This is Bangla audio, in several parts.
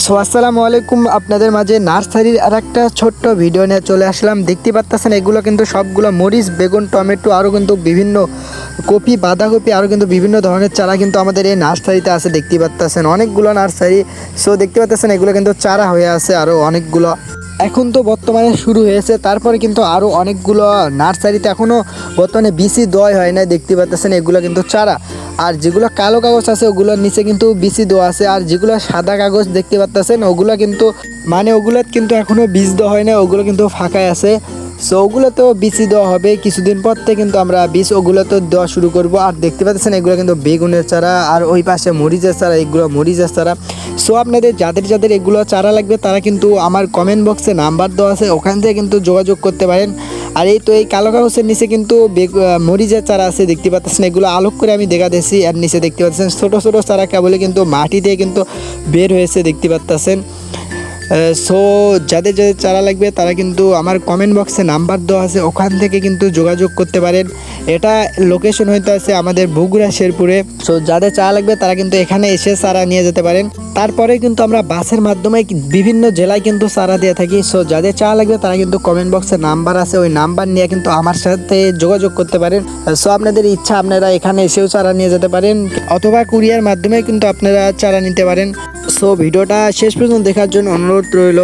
সো আসসালামু আলাইকুম। আপনাদের মাঝে নার্সারির আর একটা ছোট্ট ভিডিও নিয়ে চলে আসলাম। দেখতে পাচ্ছেন এগুলো কিন্তু সবগুলো মরিচ, বেগুন, টমেটো আরও কিন্তু বিভিন্ন কপি, বাঁধাকপি আরও কিন্তু বিভিন্ন ধরনের চারা কিন্তু আমাদের এই নার্সারিতে আছে, দেখতে পাচ্ছেন অনেকগুলো নার্সারি। সো দেখতে পাচ্ছেন এগুলো কিন্তু চারা হয়ে আছে আরও অনেকগুলো। এখন তো বর্তমানে শুরু হয়েছে, তারপরে কিন্তু আরও অনেকগুলো নার্সারিতে এখনও বর্তমানে বিসি দয় হয় না দেখতে পাচ্ছেন এগুলো কিন্তু চারা। আর যেগুলো কালো কাগজ আছে, ওগুলোর নিচে কিন্তু বিসি দেওয়া আছে। আর যেগুলো সাদা কাগজ দেখতে পাচ্ছেন ওগুলো কিন্তু মানে ওগুলো কিন্তু এখনও বীজ দেওয়া হয় না ওগুলো কিন্তু ফাঁকায় আছে। সো ওগুলো তো বিসি দেওয়া হবে। কিছুদিন পর থেকে কিন্তু আমরা বীজ ওগুলো তো দেওয়া শুরু করব। আর দেখতে পাচ্ছেন, এগুলো কিন্তু বেগুনের চারা, আর ওই পাশে মরিচের চারা, এগুলো মরিচের চারা। সো আপনাদের যাদের যাদের এগুলো চারা লাগবে, তারা কিন্তু আমার কমেন্ট বক্সে নাম্বার দেওয়া আছে, ওখান থেকে কিন্তু যোগাযোগ করতে পারেন। আর এই তো এই কালো কাগজের নিচে কিন্তু মরিচের চারা আছে, দেখতে পাচ্ছেন, এগুলো আলোক করে আমি দেখা দিয়েছি, আর নিচে দেখতে পাচ্ছেন ছোট ছোট চারা কেবলে কিন্তু মাটি দিয়ে কিন্তু বের হয়েছে, দেখতে পাচ্ছেন। সো যাদের যাদের চারা লাগবে, তারা কিন্তু আমার কমেন্ট বক্সে নাম্বার দেওয়া আছে, ওখান থেকে কিন্তু যোগাযোগ করতে পারেন। এটা লোকেশন হইতে আছে আমাদের বগুড়া, শেরপুরে। সো যাদের চারা লাগবে, তারা কিন্তু এখানে এসে চারা নিয়ে যেতে পারেন। তারপরে কিন্তু আমরা বাসের মাধ্যমে বিভিন্ন জেলায় কিন্তু চারা দিয়ে থাকি। সো যাদের চারা লাগবে, তারা কিন্তু কমেন্ট বক্সে নাম্বার আছে, ওই নাম্বার নিয়ে কিন্তু আমার সাথে যোগাযোগ করতে পারেন। সো আপনাদের ইচ্ছা, আপনারা এখানে এসেও চারা নিয়ে যেতে পারেন। অথবা কুরিয়ার মাধ্যমে কিন্তু আপনারা চারা নিতে পারেন। সো ভিডিওটা শেষ পর্যন্ত দেখার জন্য অনুরোধ রইল।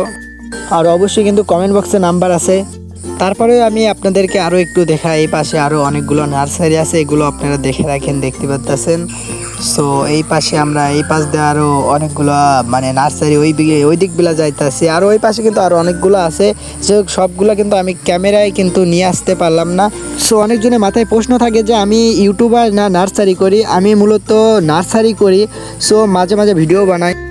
আর অবশ্যই কিন্তু কমেন্ট বক্সে নাম্বার আছে। তারপরে আমি আপনাদেরকে আরও একটু দেখা এই পাশে আরও অনেকগুলো নার্সারি আছে, এগুলো আপনারা দেখে রাখেন, দেখতে পাচ্ছেন সো এই পাশে আমরা, এই পাশ দিয়ে আরও অনেকগুলো মানে নার্সারি ওই দিকে, ওই দিকগুলো যাইতেছি। আর ওই পাশে কিন্তু আরও অনেকগুলো আছে। যে সবগুলো কিন্তু আমি ক্যামেরায় কিন্তু নিয়ে আসতে পারলাম না। সো অনেকজনের মাথায় প্রশ্ন থাকে যে, আমি ইউটিউবার না নার্সারি করি? আমি মূলত নার্সারি করি। সো মাঝে মাঝে ভিডিও বানাই।